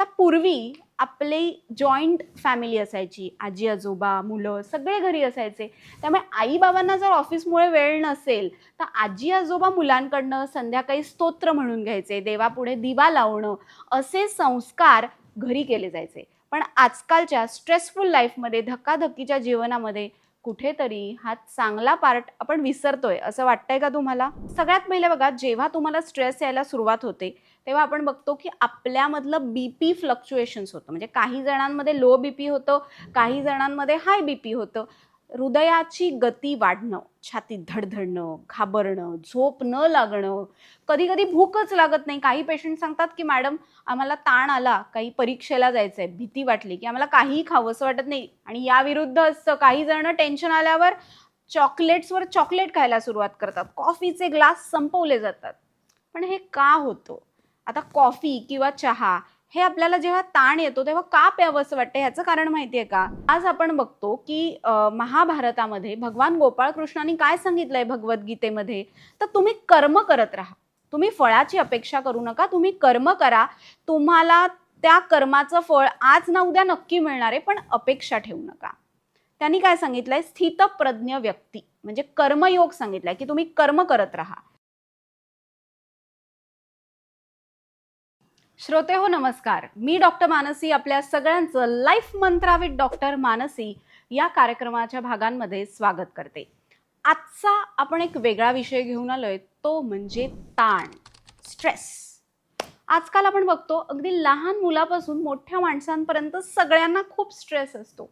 आता पूर्वी आपली जॉईंट फॅमिली असायची. आजी आजोबा मुलं सगळे घरी असायचे. त्यामुळे आई बाबांना जर ऑफिसमुळे वेळ नसेल तर आजी आजोबा मुलांकडनं संध्याकाळी स्तोत्र म्हणून घ्यायचे देवापुढे दिवा लावणं असे संस्कार घरी केले जायचे. पण आजकालच्या स्ट्रेसफुल लाईफमध्ये धक्काधक्कीच्या जीवनामध्ये कुठेतरी हा चांगला पार्ट आपण विसरतोय असं वाटतंय का तुम्हाला? सगळ्यात पहिले बघा जेव्हा तुम्हाला स्ट्रेस यायला सुरुवात होते तेव्हा आपण बघतो की आपल्यामधलं बी पी फ्लक्च्युएशन्स होतं. म्हणजे काही जणांमध्ये लो बी पी होतं काही जणांमध्ये हाय बी पी होतं. हृदयाची गती वाढणं छातीत धडधडणं घाबरणं झोप न लागणं कधी कधी भूकच लागत नाही. काही पेशंट सांगतात की मॅडम आम्हाला ताण आला काही परीक्षेला जायचं आहे भीती वाटली की आम्हाला काहीही खावंसं वाटत नाही. आणि याविरुद्ध असतं काही जण टेन्शन आल्यावर चॉकलेट्सवर चॉकलेट खायला सुरुवात करतात. कॉफीचे ग्लास संपवले जातात. पण हे का होतं? आता कॉफी किंवा चहा हे आपल्याला जेव्हा ताण येतो तेव्हा का प्यावंसं वाटतं? ह्याचं कारण माहिती आहे का? आज आपण बघतो की महाभारतामध्ये भगवान गोपाळकृष्णांनी काय सांगितलंय भगवद्गीतेमध्ये? तर तुम्ही कर्म करत राहा. तुम्ही फळाची अपेक्षा करू नका तुम्ही कर्म करा. तुम्हाला त्या कर्माचं फळ आज ना उद्या नक्की मिळणार आहे पण अपेक्षा ठेवू नका. त्यांनी काय सांगितलंय? स्थितप्रज्ञ व्यक्ती म्हणजे कर्मयोग सांगितलाय की तुम्ही कर्म करत राहा. श्रोते हो नमस्कार. मी डॉक्टर मानसी आपल्या सगळ्यांचं लाईफ मंत्राविथ डॉक्टर मानसी या कार्यक्रमाच्या भागांमध्ये स्वागत करते. आजचा आपण एक वेगळा विषय घेऊन आलोय तो म्हणजे ताण. स्ट्रेस. आजकाल आपण बघतो अगदी लहान मुलापासून मोठ्या माणसांपर्यंत सगळ्यांना खूप स्ट्रेस असतो.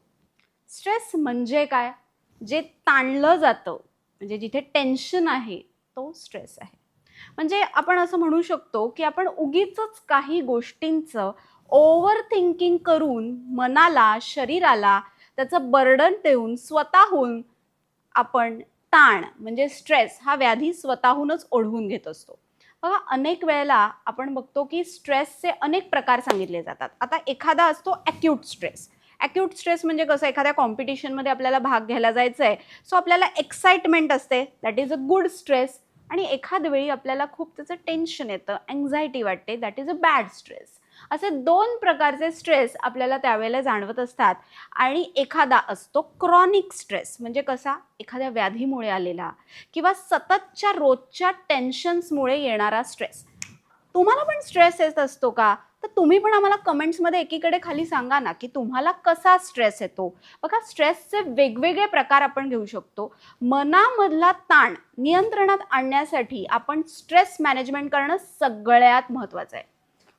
स्ट्रेस म्हणजे काय? जे ताणलं जातं म्हणजे जिथे टेन्शन आहे तो स्ट्रेस आहे. म्हणजे आपण असं म्हणू शकतो की आपण उगीच काही गोष्टींचं ओव्हर थिंकिंग करून मनाला शरीराला त्याचं बर्डन देऊन स्वतःहून आपण ताण म्हणजे स्ट्रेस हा व्याधी स्वतःहूनच ओढवून घेत असतो. बघा अनेक वेळेला आपण बघतो की स्ट्रेसचे अनेक प्रकार सांगितले जातात. आता एखादा असतो ॲक्यूट स्ट्रेस ॲक्यूट स्ट्रेस म्हणजे कसं एखाद्या कॉम्पिटिशनमध्ये आपल्याला भाग घ्यायला जायचं आहे सो आपल्याला एक्साइटमेंट असते. That is a good stress आणि एखाद वेळी आपल्याला खूप त्याचं टेन्शन येतं अँझायटी वाटते that is a bad stress असे दोन प्रकारचे स्ट्रेस आपल्याला त्यावेळेला जाणवत असतात. आणि एखादा असतो क्रॉनिक स्ट्रेस म्हणजे कसा? एखाद्या व्याधीमुळे आलेला किंवा सततच्या रोजच्या टेन्शन्समुळे येणारा स्ट्रेस तुम्हाला पण स्ट्रेस येत असतो का? तर तुम्ही पण आम्हाला कमेंट्समध्ये एकीकडे खाली सांगा ना की तुम्हाला कसा स्ट्रेस येतो? बघा स्ट्रेसचे वेगवेगळे प्रकार आपण घेऊ शकतो. मनामधला ताण नियंत्रणात आणण्यासाठी आपण स्ट्रेस मॅनेजमेंट करणं सगळ्यात महत्त्वाचं आहे.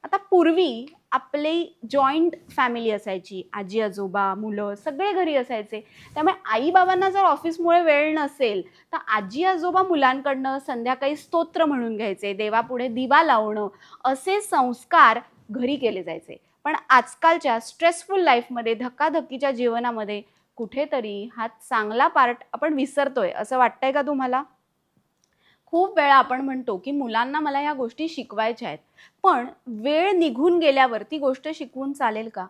आता पूर्वी आपली जॉईंट फॅमिली असायची. आजी आजोबा मुलं सगळे घरी असायचे. त्यामुळे आई बाबांना जर ऑफिसमुळे वेळ नसेल तर आजी आजोबा मुलांकडनं संध्याकाळी स्तोत्र म्हणून घ्यायचे देवापुढे दिवा लावणं असे संस्कार घरी केले जायचे. पण आजकालच्या स्ट्रेसफुल लाईफमध्ये धकाधकीच्या जीवनामध्ये कुठेतरी हा चांगला पार्ट आपण विसरतोय असं वाटतंय का तुम्हाला? खूप वेळा आपण म्हणतो की मुलांना मला ह्या गोष्टी शिकवायच्या आहेत पण वेळ निघून गेल्यावर ती गोष्ट शिकवून चालेल का?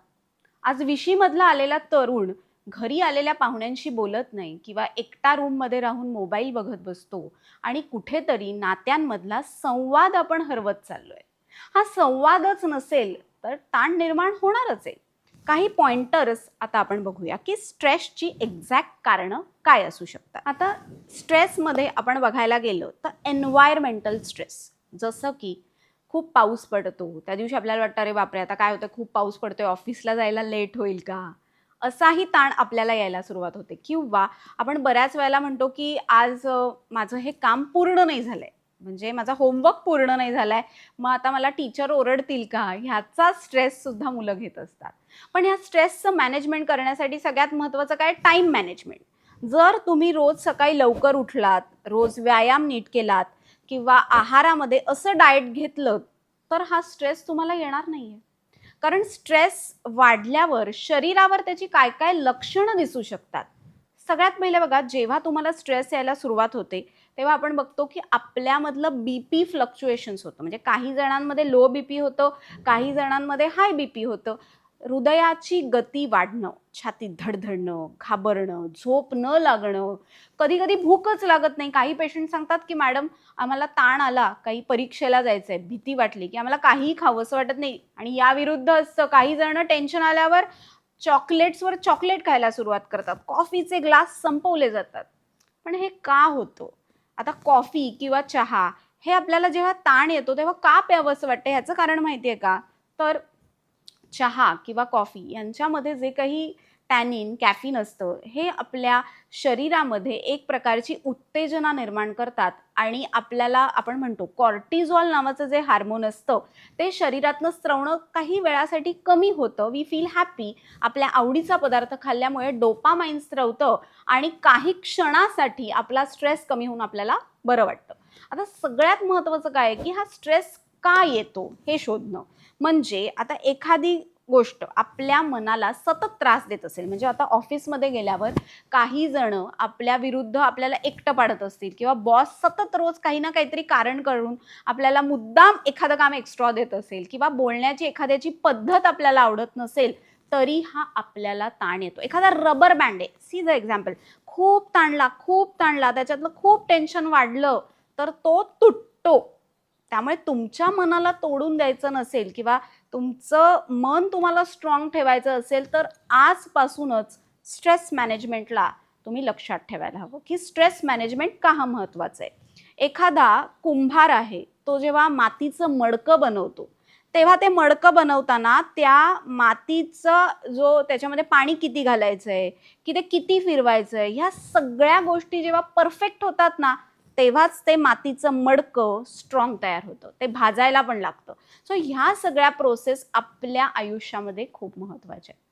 आज विशीमधला आलेला तरुण घरी आलेल्या पाहुण्यांशी बोलत नाही किंवा एकटा रूममध्ये राहून मोबाईल बघत बसतो आणि कुठेतरी नात्यांमधला संवाद आपण हरवत चाललो आहे हा संवादच नसेल तर ताण निर्माण होणारच आहे. काही पॉइंटर्स आता आपण बघूया की स्ट्रेसची एक्झॅक्ट कारणं काय असू शकतात. आता स्ट्रेसमध्ये आपण बघायला गेलं तर एन्व्हायरमेंटल स्ट्रेस जसं की खूप पाऊस पडतो त्या दिवशी आपल्याला वाटतं अरे बापरे आता काय होतं? खूप पाऊस पडतोय ऑफिसला जायला लेट होईल का? असाही ताण आपल्याला यायला सुरुवात होते. किंवा आपण बऱ्याच वेळेला म्हणतो की आज माझं हे काम पूर्ण नाही झालंय. म्हणजे माझा होमवर्क पूर्ण नाही झालाय. मग आता मला टीचर ओरडतील का? ह्याचा स्ट्रेस सुद्धा मुलं घेत असतात. पण ह्या स्ट्रेसचं मॅनेजमेंट करण्यासाठी सगळ्यात महत्त्वाचं काय? टाईम मॅनेजमेंट जर तुम्ही रोज सकाळी लवकर उठलात रोज व्यायाम नीट केलात किंवा आहारामध्ये असं डाएट घेतलं तर हा स्ट्रेस तुम्हाला येणार नाही आहे कारण स्ट्रेस वाढल्यावर शरीरावर त्याची काय काय लक्षणं दिसू शकतात? सगळ्यात पहिले बघा जेव्हा तुम्हाला स्ट्रेस यायला सुरुवात होते तेव्हा आपण बघतो की आपल्यामधलं बी पी फ्लक्च्युएशन्स होतं. म्हणजे काही जणांमध्ये लो बी पी होतं काही जणांमध्ये हाय बी पी होतं. हृदयाची गती वाढणं छातीत धडधडणं घाबरणं झोप न लागणं कधी कधी भूकच लागत नाही. काही पेशंट सांगतात की मॅडम आम्हाला ताण आला काही परीक्षेला जायचंय भीती वाटली की आम्हाला काहीही खावं असं वाटत नाही. आणि याविरुद्ध असतं काही जण टेन्शन आल्यावर चॉकलेट्सवर चॉकलेट खायला सुरुवात करतात. कॉफीचे ग्लास संपवले जातात. पण हे का होतं? आता कॉफी किंवा चहा हे आपल्याला जेव्हा ताण येतो तेव्हा का प्यावं असं वाटतं? ह्याचं कारण माहिती आहे का? तर चहा किंवा कॉफी यांच्यामध्ये जे काही टॅनिन कॅफिन असतं. हे आपल्या शरीरामध्ये एक प्रकारची उत्तेजना निर्माण करतात आणि आपल्याला आपण म्हणतो कॉर्टिझॉल नावाचं जे हार्मोन असतं ते शरीरातनं स्त्रवणं काही वेळासाठी कमी होतं. वी फील हॅपी आपल्या आवडीचा पदार्थ खाल्ल्यामुळे डोपामाइन स्त्रवतं आणि काही क्षणासाठी आपला स्ट्रेस कमी होऊन आपल्याला बरं वाटतं. आता सगळ्यात महत्त्वाचं काय आहे की हा स्ट्रेस का येतो हे शोधणं. म्हणजे आता एखादी गोष्ट आपल्या मनाला सतत त्रास देत असेल. म्हणजे आता ऑफिसमध्ये गेल्यावर काही जण आपल्या विरुद्ध आपल्याला एकटं पाडत असतील किंवा बॉस सतत रोज काही ना काहीतरी कारण करून आपल्याला मुद्दाम एखादं काम एक्स्ट्रा देत असेल किंवा बोलण्याची एखाद्याची पद्धत आपल्याला आवडत नसेल तरी हा आपल्याला ताण येतो. एखादा रबर बँड आहे सी द एक्झाम्पल खूप ताणला खूप ताणला त्याच्यातलं खूप टेन्शन वाढलं तर तो तुटतो. त्यामुळे तुमच्या मनाला तोडून द्यायचं नसेल किंवा तुमचं मन तुम्हाला स्ट्रॉंग ठेवायचं असेल तर आजपासूनच स्ट्रेस मॅनेजमेंटला तुम्ही लक्षात ठेवायला हवं की स्ट्रेस मॅनेजमेंट का हा महत्त्वाचं आहे? एखादा कुंभार आहे तो जेव्हा मातीचं मडकं बनवतो तेव्हा ते मडकं बनवताना त्या मातीचं जो त्याच्यामध्ये पाणी किती घालायचं आहे की ते किती फिरवायचं आहे ह्या सगळ्या गोष्टी जेव्हा परफेक्ट होतात ना तेव्हाच ते मातीचं मडकं स्ट्रॉंग तयार होतं. ते भाजायला पण लागतं. सो ह्या सगळ्या प्रोसेस आपल्या आयुष्यामध्ये खूप महत्त्वाच्या आहे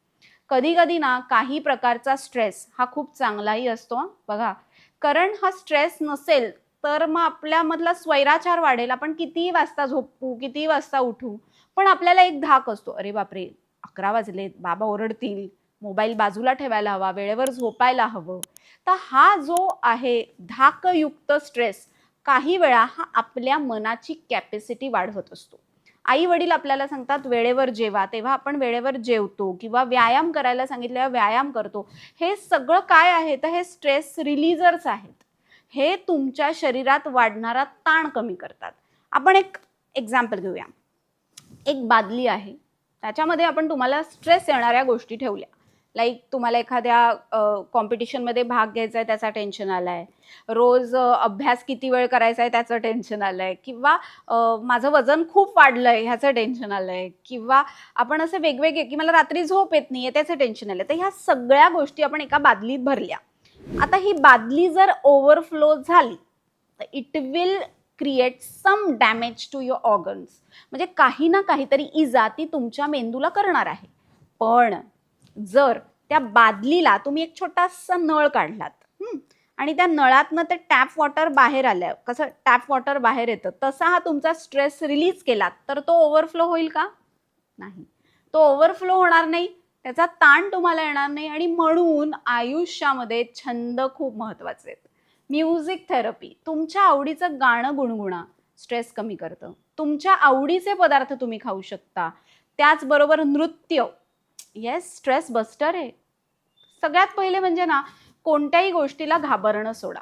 कधी कधी ना काही प्रकारचा स्ट्रेस हा खूप चांगलाही असतो बघा कारण हा स्ट्रेस नसेल तर मग आपल्यामधला स्वैराचार वाढेल. आपण कितीही वाजता झोपू कितीही वाजता उठू पण आपल्याला एक धाक असतो. अरे बापरे अकरा वाजलेत बाबा ओरडतील. मोबाईल बाजूला ठेवायला हवा वेळेवर झोपायला हवं. तर हा जो आहे धाकयुक्त स्ट्रेस काही वेळा हा आपल्या मनाची कॅपॅसिटी वाढवत असतो. आई वडील आपल्याला सांगतात वेळेवर जेवा. तेव्हा आपण वेळेवर जेवतो किंवा व्यायाम करायला सांगितल्यावर व्यायाम करतो. हे सगळं काय आहे? तर हे स्ट्रेस रिलीजर्स आहेत. हे तुमच्या शरीरात वाढणारा ताण कमी करतात. आपण एक एक्झाम्पल घेऊया. एक बादली आहे. त्याच्यामध्ये आपण तुम्हाला स्ट्रेस येणाऱ्या गोष्टी ठेवल्या. लाईक तुम्हाला एखाद्या कॉम्पिटिशनमध्ये भाग घ्यायचा आहे त्याचा टेन्शन आला आहे रोज अभ्यास किती वेळ करायचा आहे त्याचं टेन्शन आलं आहे किंवा माझं वजन खूप वाढलं आहे ह्याचं टेन्शन आलं आहे किंवा आपण असे वेगवेगळे की मला रात्री झोप येत नाही आहे त्याचं टेन्शन आलं तर ह्या सगळ्या गोष्टी आपण एका बादलीत भरल्या. आता ही बादली जर ओव्हरफ्लो झाली तर it will create some damage to your organs म्हणजे काही ना काहीतरी इजा ती तुमच्या मेंदूला करणार आहे. पण जर त्या बादलीला तुम्ही एक छोटासा नळ काढलात आणि त्या नळातनं ते टॅप वॉटर बाहेर आलं कसं टॅप वॉटर बाहेर येतं तसा हा तुमचा स्ट्रेस रिलीज केलात तर तो ओव्हरफ्लो होईल का? नाही. तो ओव्हरफ्लो होणार नाही त्याचा ताण तुम्हाला येणार नाही आणि म्हणून आयुष्यामध्ये छंद खूप महत्त्वाचे आहेत. म्युझिक थेरपी तुमच्या आवडीचं गाणं गुणगुणा स्ट्रेस कमी करतं. तुमच्या आवडीचे पदार्थ तुम्ही खाऊ शकता. त्याचबरोबर नृत्य येस स्ट्रेस बस्टर आहे. सगळ्यात पहिले म्हणजे ना कोणत्याही गोष्टीला घाबरणं सोडा.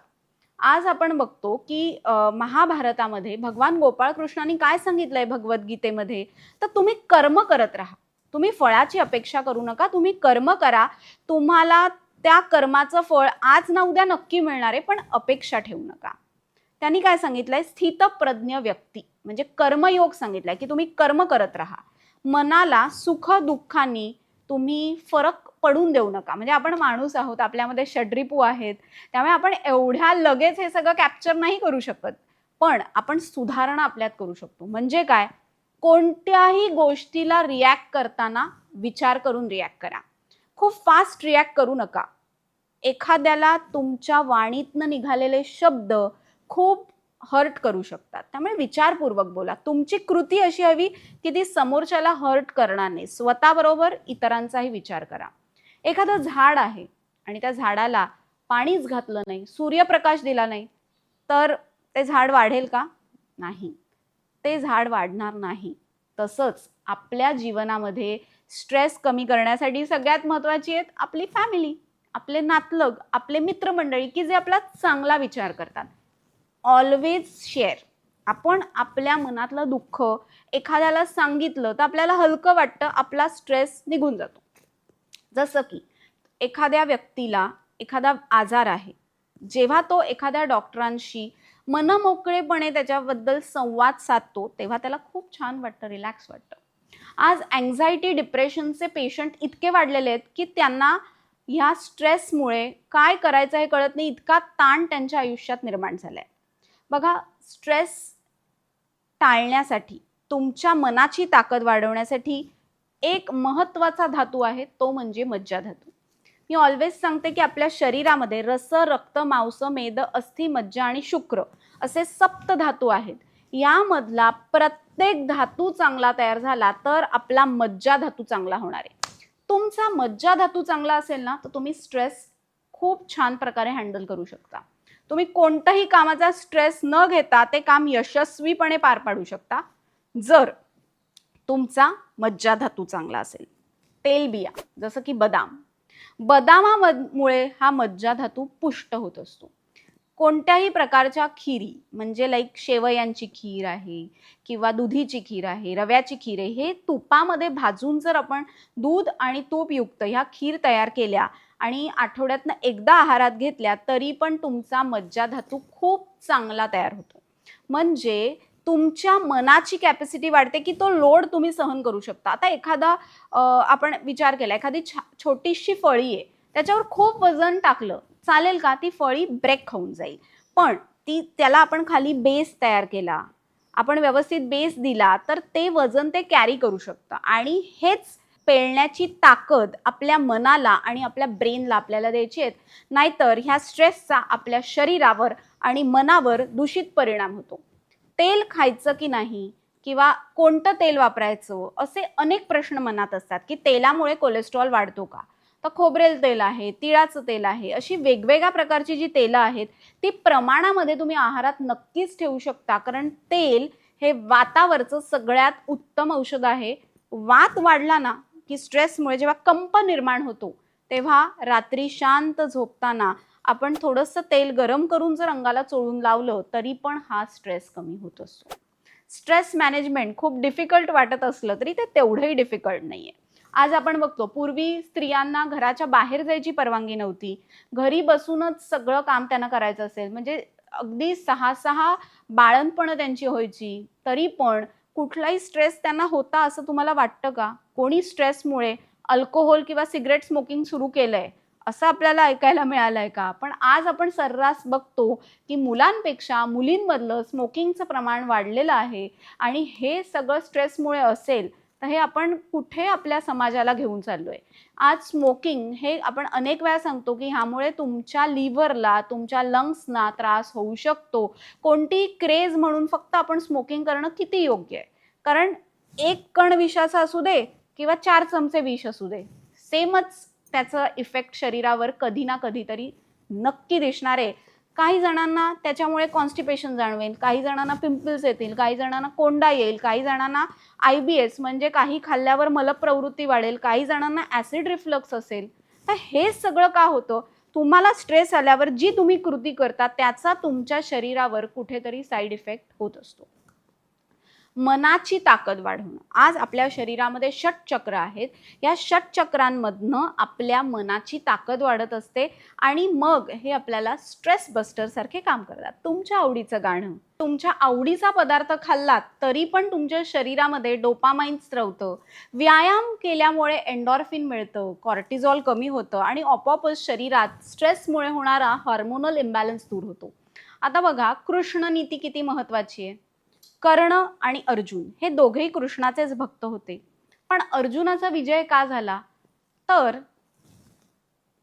आज आपण बघतो की महाभारतामध्ये भगवान गोपाळकृष्णांनी काय सांगितलंय भगवद्गीतेमध्ये? तर तुम्ही कर्म करत राहा. तुम्ही फळाची अपेक्षा करू नका तुम्ही कर्म करा. तुम्हाला त्या कर्माचं फळ आज ना उद्या नक्की मिळणार आहे पण अपेक्षा ठेवू नका. त्यांनी काय सांगितलंय? स्थितप्रज्ञ व्यक्ती म्हणजे कर्मयोग सांगितलाय की तुम्ही कर्म करत राहा. मनाला सुख दुःखांनी तुम्ही फरक पडून देऊ नका. म्हणजे आपण माणूस आहोत आपल्यामध्ये षड्रिपू आहेत त्यामुळे आपण एवढ्या लगेच हे सगळं कॅप्चर नाही करू शकत. पण आपण सुधारणा आपल्यात करू शकतो. म्हणजे काय? कोणत्याही गोष्टीला रिॲक्ट करताना विचार करून रिॲक्ट करा. खूप फास्ट रिॲक्ट करू नका. एखाद्याला तुमच्या वाणीतनं निघालेले शब्द खूप हर्ट करू शकतात. त्यामुळे विचारपूर्वक बोला. तुमची कृती अशी हवी की ती समोरच्याला हर्ट करणार नाही. स्वतःबरोबर इतरांचाही विचार करा. एखादं झाड आहे आणि त्या झाडाला पाणीच घातलं नाही सूर्यप्रकाश दिला नाही तर ते झाड वाढेल का? नाही. ते झाड वाढणार नाही. तसंच आपल्या जीवनामध्ये स्ट्रेस कमी करण्यासाठी सगळ्यात महत्त्वाची आहेत आपली फॅमिली आपले नातलग आपले मित्रमंडळी की जे आपला चांगला विचार करतात. ऑलवेज शेअर आपण आपल्या मनातलं दुःख एखाद्याला सांगितलं तर आपल्याला हलकं वाटतं आपला स्ट्रेस निघून जातो. जसं की एखाद्या व्यक्तीला एखादा आजार आहे जेव्हा तो एखाद्या डॉक्टरांशी मनमोकळेपणे त्याच्याबद्दल संवाद साधतो तेव्हा त्याला खूप छान वाटतं रिलॅक्स वाटतं. आज अँझायटी डिप्रेशनचे पेशंट इतके वाढलेले आहेत की त्यांना ह्या स्ट्रेसमुळे काय करायचं हे कळत नाही इतका ताण त्यांच्या आयुष्यात निर्माण झाला आहे बघा स्ट्रेस टाळण्यासाठी तुमच्या मनाची ताकद वाढवण्यासाठी एक महत्त्वाचा धातू आहे तो म्हणजे मज्जा धातू. मी ऑलवेज सांगते की आपल्या शरीरामध्ये रस रक्त मांस मेद अस्थि मज्जा आणि शुक्र असे सप्त धातू आहेत. यामधला प्रत्येक धातू चांगला तयार झाला तर आपला मज्जा धातू चांगला होणार आहे. तुमचा मज्जा धातू चांगला असेल ना तर तुम्ही स्ट्रेस खूप छान प्रकारे हँडल करू शकता. तुम्ही कोणत्याही कामाचा स्ट्रेस न घेता ते काम यशस्वीपणे पार पाडू शकता. जर तुमचा मज्जा धातू चांगला असेल तेलबिया जसं की बदाम. बदामामुळे हा मज्जा धातू पुष्ट होत असतो. कोणत्याही प्रकारच्या खिरी म्हणजे लाईक शेवयांची खीर आहे किंवा दुधीची खीर आहे रव्याची खीर आहे हे तुपामध्ये भाजून जर आपण दूध आणि तूपयुक्त ह्या खीर तयार केल्या आणि आठवड्यातनं एकदा आहारात घेतल्या तरी पण तुमचा मज्जा धातू खूप चांगला तयार होतो. म्हणजे तुमच्या मनाची कॅपॅसिटी वाढते की तो लोड तुम्ही सहन करू शकता. आता एखादा आपण विचार केला एखादी छा छोटीशी फळी आहे त्याच्यावर खूप वजन टाकलं चालेल का? ती फळी ब्रेक खाऊन जाईल. पण ती त्याला आपण खाली बेस तयार केला आपण व्यवस्थित बेस दिला तर ते वजन ते कॅरी करू शकतं. आणि हेच पेळण्याची ताकद आपल्या मनाला आणि आपल्या ब्रेनला आपल्याला द्यायची आहेत. नाहीतर ह्या स्ट्रेसचा आपल्या शरीरावर आणि मनावर दूषित परिणाम होतो. तेल खायचं की नाही किंवा कोणतं तेल वापरायचं असे अनेक प्रश्न मनात असतात की तेलामुळे कोलेस्ट्रॉल वाढतो का? तर खोबरेल तेल आहे तिळाचं तेल आहे अशी वेगवेगळ्या प्रकारची जी तेलं आहेत ती प्रमाणामध्ये तुम्ही आहारात नक्कीच ठेवू शकता. कारण तेल हे वातावरचं सगळ्यात उत्तम औषध आहे. वात वाढला ना की स्ट्रेसमुळे जेव्हा कंप निर्माण होतो तेव्हा रात्री शांत झोपताना आपण थोडंसं तेल गरम करून जर अंगाला चोळून लावलं तरी पण हा स्ट्रेस कमी होत असतो. स्ट्रेस मॅनेजमेंट खूप डिफिकल्ट वाटत असलं तरी ते तेवढंही डिफिकल्ट नाही आहे आज आपण बघतो पूर्वी स्त्रियांना घराच्या बाहेर जायची परवानगी नव्हती. घरी बसूनच सगळं काम त्यांना करायचं असेल म्हणजे अगदी सहा सहा बाळणपणं त्यांची व्हायची तरी पण कुठलाही स्ट्रेस त्यांना होता असं तुम्हाला वाटतं का? कोणी स्ट्रेसमुळे अल्कोहोल किंवा सिगरेट स्मोकिंग सुरू केलं आहे असं आपल्याला ऐकायला मिळालं आहे का? पण आज आपण सर्रास बघतो की मुलांपेक्षा मुलींमधलं स्मोकिंगचं प्रमाण वाढलेलं आहे आणि हे सगळं स्ट्रेसमुळे असेल तर हे आपण कुठे आपल्या समाजाला घेऊन चाललो आहे आज स्मोकिंग हे आपण अनेक वेळा सांगतो की ह्यामुळे तुमच्या लिव्हरला तुमच्या लंग्सना त्रास होऊ शकतो. कोणती क्रेज म्हणून फक्त आपण स्मोकिंग करणं किती योग्य आहे? कारण एक कण विषाचा असू दे किंवा चार चमचे विष असू दे सेमच त्याचं इफेक्ट शरीरावर कधी ना कधीतरी नक्की दिसणार आहे. काही जणांना त्याच्यामुळे कॉन्स्टिपेशन जाणवेल काही जणांना पिंपल्स येतील काही जणांना कोंडा येईल काही जणांना आय बी एस म्हणजे काही खाल्ल्यावर मलप्रवृत्ती वाढेल काही जणांना ॲसिड रिफ्लक्स असेल. तर हे सगळं का होतं? तुम्हाला स्ट्रेस आल्यावर जी तुम्ही कृती करता त्याचा तुमच्या शरीरावर कुठेतरी साईड इफेक्ट होत असतो. मनाची ताकद वाढवणं. आज आपल्या शरीरामध्ये षटचक्र आहेत. या षटचक्रांमधनं आपल्या मनाची ताकद वाढत असते आणि मग हे आपल्याला स्ट्रेस बस्टरसारखे काम करतात. तुमच्या आवडीचं गाणं तुमच्या आवडीचा पदार्थ खाल्लात तरी पण तुमच्या शरीरामध्ये डोपामाइन स्त्रवतं व्यायाम केल्यामुळे एन्डॉर्फिन मिळतं कॉर्टिझॉल कमी होतं आणि ऑपॉपच शरीरात स्ट्रेसमुळे होणारा हार्मोनल इम्बॅलन्स दूर होतो. आता बघा कृष्ण नीती किती महत्वाची आहे? कर्ण आणि अर्जुन हे दोघेही कृष्णाचेच भक्त होते. पण अर्जुनाचा विजय का झाला? तर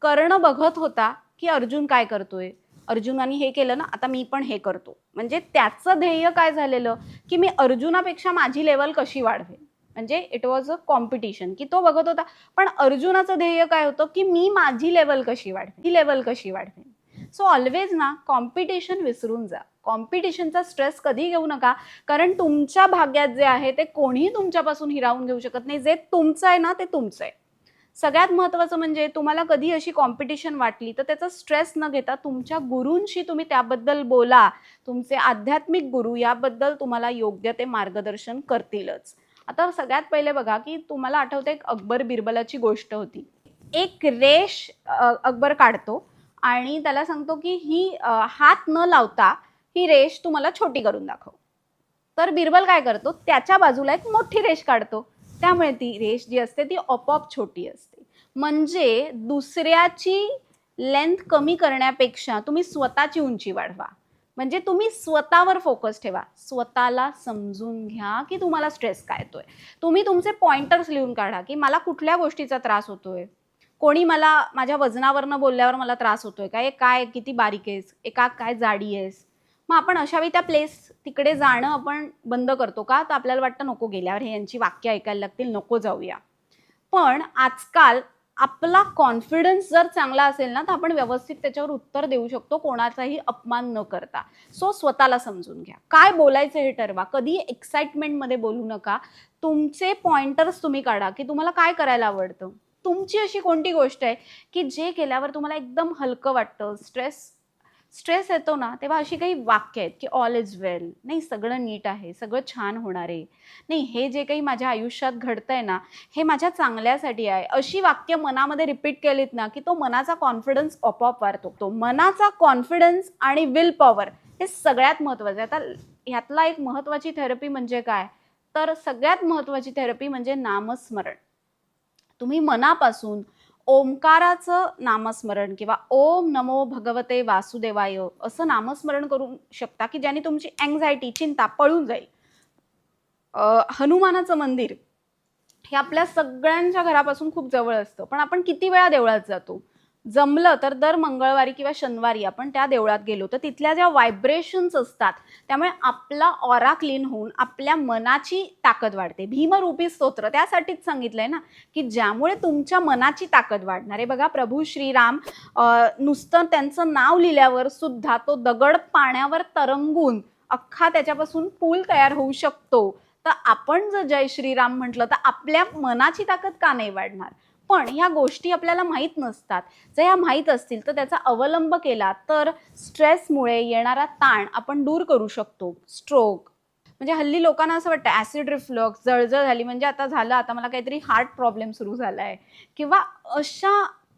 कर्ण बघत होता की अर्जुन काय करतोय. अर्जुनाने हे केलं ना आता मी पण हे करतो. म्हणजे त्याचं ध्येय काय झालेलं? की मी अर्जुनापेक्षा माझी लेवल कशी वाढवेन? म्हणजे इट वॉज अ कॉम्पिटिशन की तो बघत होता. पण अर्जुनाचं ध्येय काय होतं? की मी माझी लेवल कशी वाढवेल ही लेवल कशी वाढवेन? सो ऑलवेज ना कॉम्पिटिशन विसरून जा. कॉम्पिटिशनचा स्ट्रेस कधी घेऊ नका. कारण तुमच्या भाग्यात जे आहे ते कोणीही तुमच्यापासून हिरावून घेऊ शकत नाही. जे तुमचं आहे ना ते तुमचं आहे. सगळ्यात महत्त्वाचं म्हणजे तुम्हाला कधी अशी कॉम्पिटिशन वाटली तर त्याचा स्ट्रेस न घेता तुमच्या गुरूंशी तुम्ही त्याबद्दल बोला. तुमचे आध्यात्मिक गुरु याबद्दल तुम्हाला योग्य ते मार्गदर्शन करतीलच. आता सगळ्यात पहिले बघा की तुम्हाला आठवतं एक अकबर बिरबलाची गोष्ट होती. एक रेष अकबर काढतो आणि त्याला सांगतो की ही हात न लावता ही रेष तुम्हाला छोटी करून दाखव. तर बिरबल काय करतो? त्याच्या बाजूला एक मोठी रेष काढतो. त्यामुळे ती रेष जी असते ती आपोआप छोटी असते. म्हणजे दुसऱ्याची लेंथ कमी करण्यापेक्षा तुम्ही स्वतःची उंची वाढवा. म्हणजे तुम्ही स्वतःवर फोकस ठेवा. स्वतःला समजून घ्या की तुम्हाला स्ट्रेस काय येतोय. तुम्ही तुमचे पॉइंटर्स लिहून काढा की मला कुठल्या गोष्टीचा त्रास होतोय? कोणी मला माझ्या वजनावरनं बोलल्यावर मला त्रास होतोय का? हे काय? किती बारीक आहेस? एका काय जाडी आहेस? मग आपण अशावेळी त्या प्लेस तिकडे जाणं आपण बंद करतो का? तर आपल्याला वाटतं नको गेल्यावर हे यांची वाक्य ऐकायला लागतील नको जाऊया. पण आजकाल आपला कॉन्फिडन्स जर चांगला असेल ना तर आपण व्यवस्थित त्याच्यावर उत्तर देऊ शकतो कोणाचाही अपमान न करता. सो स्वतःला समजून घ्या. काय बोलायचं हे ठरवा. कधी एक्साइटमेंटमध्ये बोलू नका. तुमचे पॉइंटर्स तुम्ही काढा की तुम्हाला काय करायला आवडतं? तुमची अशी कोणती गोष्ट आहे की जे केल्यावर तुम्हाला एकदम हलकं वाटतं स्ट्रेस स्ट्रेस येतो ना तेव्हा अशी काही वाक्य आहेत की ऑल इज वेल नाही सगळं नीट आहे सगळं छान होणार आहे. नाही हे जे काही माझ्या आयुष्यात घडतंय ना हे माझ्या चांगल्यासाठी आहे. अशी वाक्य मनामध्ये रिपीट केलीत ना की तो मनाचा कॉन्फिडन्स आपोआप वाढतो. तो मनाचा कॉन्फिडन्स आणि विल पॉवर हे सगळ्यात महत्त्वाचं आहे. आता ह्यातला एक महत्त्वाची थेरपी म्हणजे काय? तर सगळ्यात महत्त्वाची थेरपी म्हणजे नामस्मरण. तुम्ही मनापासून ओंकाराचं नामस्मरण किंवा ओम नमो भगवते वासुदेवाय असं नामस्मरण करू शकता की ज्याने तुमची अँझायटी चिंता पळून जाईल. हनुमानाचं मंदिर हे आपल्या सगळ्यांच्या घरापासून खूप जवळ असतं. पण आपण किती वेळा देवळात जातो? जमलं तर दर मंगळवारी किंवा शनिवारी आपण त्या देवळात गेलो तर तिथल्या ज्या व्हायब्रेशन्स असतात त्यामुळे आपला ऑरा क्लीन होऊन आपल्या मनाची ताकद वाढते. भीमरूपी स्तोत्र त्यासाठीच सांगितलंय ना की ज्यामुळे तुमच्या मनाची ताकद वाढणार आहे. बघा प्रभू श्रीराम नुसतं त्यांचं नाव लिहिल्यावर सुद्धा तो दगड पाण्यावर तरंगून अख्खा त्याच्यापासून पूल तयार होऊ शकतो. तर आपण जर जय श्रीराम म्हटलं तर आपल्या मनाची ताकद का नाही वाढणार? पण ह्या गोष्टी आपल्याला माहीत नसतात. जर ह्या माहीत असतील तर त्याचा अवलंब केला तर स्ट्रेसमुळे येणारा ताण आपण दूर करू शकतो. स्ट्रोक. म्हणजे हल्ली लोकांना असं वाटतं ॲसिड रिफ्लक्स जळजळ झाली म्हणजे आता झालं आता मला काहीतरी हार्ट प्रॉब्लेम सुरू झाला आहे किंवा अशा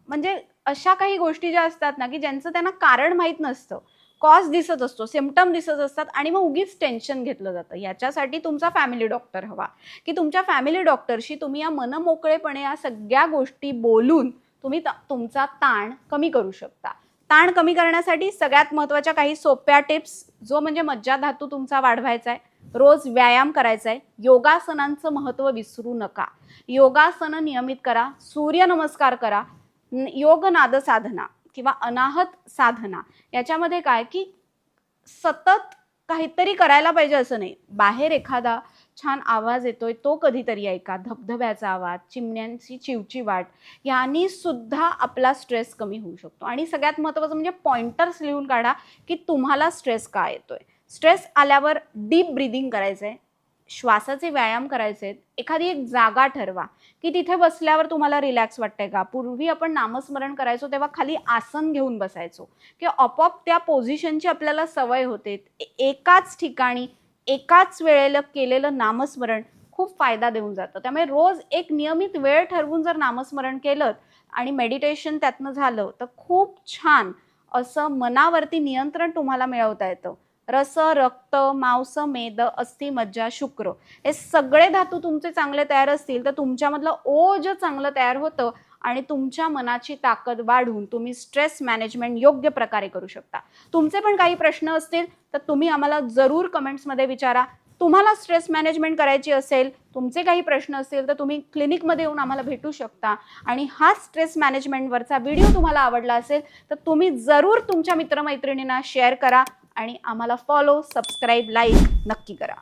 म्हणजे अशा काही गोष्टी ज्या असतात ना की ज्यांचं त्यांना कारण माहीत नसतं. कॉज दिसत असतो सिमटम दिसत असतात आणि मग उगीच टेन्शन घेतलं जातं. याच्यासाठी तुमचा फॅमिली डॉक्टर हवा. की तुमच्या फॅमिली डॉक्टरशी तुम्ही या मनमोकळेपणे या सगळ्या गोष्टी बोलून तुम्ही त- तुमचा ताण कमी करू शकता. ताण कमी करण्यासाठी सगळ्यात महत्त्वाच्या काही सोप्या टिप्स जो म्हणजे मज्जा धातू तुमचा वाढवायचा आहे रोज व्यायाम करायचा आहे योगासनांचं महत्त्व विसरू नका. योगासनं नियमित करा सूर्यनमस्कार करा योग नाद साधना किंवा अनाहत साधना. याच्यामध्ये काय की सतत काहीतरी करायला पाहिजे असं नाही. बाहेर एखादा छान आवाज येतोय तो कधीतरी ऐका. धबधब्याचा आवाज चिमण्यांची चिवचिवाट यांनी सुद्धा आपला स्ट्रेस कमी होऊ शकतो. आणि सगळ्यात महत्त्वाचं म्हणजे पॉइंटर्स लिहून काढा की तुम्हाला स्ट्रेस का येतोय? स्ट्रेस आल्यावर डीप ब्रिदिंग करायचं आहे श्वासाचे व्यायाम करायचे आहेत एखादी एक जागा ठरवा की तिथे बसल्यावर तुम्हाला रिलॅक्स वाटतंय का? पूर्वी आपण नामस्मरण करायचो तेव्हा खाली आसन घेऊन बसायचो. की आपोआप त्या पोझिशनची आपल्याला सवय होते. एकाच ठिकाणी एकाच वेळेला केलेलं नामस्मरण खूप फायदा देऊन जातं. त्यामुळे रोज एक नियमित वेळ ठरवून जर नामस्मरण केलं आणि मेडिटेशन त्यातनं झालं तर खूप छान असं मनावरती नियंत्रण तुम्हाला मिळवता येतं. रस रक्त मांस मेद अस्थि मज्जा शुक्र हे सगळे धातू तुमचे चांगले तयार असतील तर तुमच्यामधलं ओज चांगलं तयार होतं आणि तुमच्या मनाची ताकद वाढून तुम्ही स्ट्रेस मॅनेजमेंट योग्य प्रकारे करू शकता. तुमचे पण काही प्रश्न असतील तर तुम्ही आम्हाला जरूर कमेंट्समध्ये विचारा. तुम्हाला स्ट्रेस मॅनेजमेंट करायची असेल तुमचे काही प्रश्न असतील तर तुम्ही क्लिनिकमध्ये येऊन आम्हाला भेटू शकता. आणि हा स्ट्रेस मॅनेजमेंटवरचा व्हिडिओ तुम्हाला आवडला असेल तर तुम्ही जरूर तुमच्या मित्रमैत्रिणींना शेअर करा. आणि आम्हाला फॉलो सबस्क्राईब लाईक नक्की करा.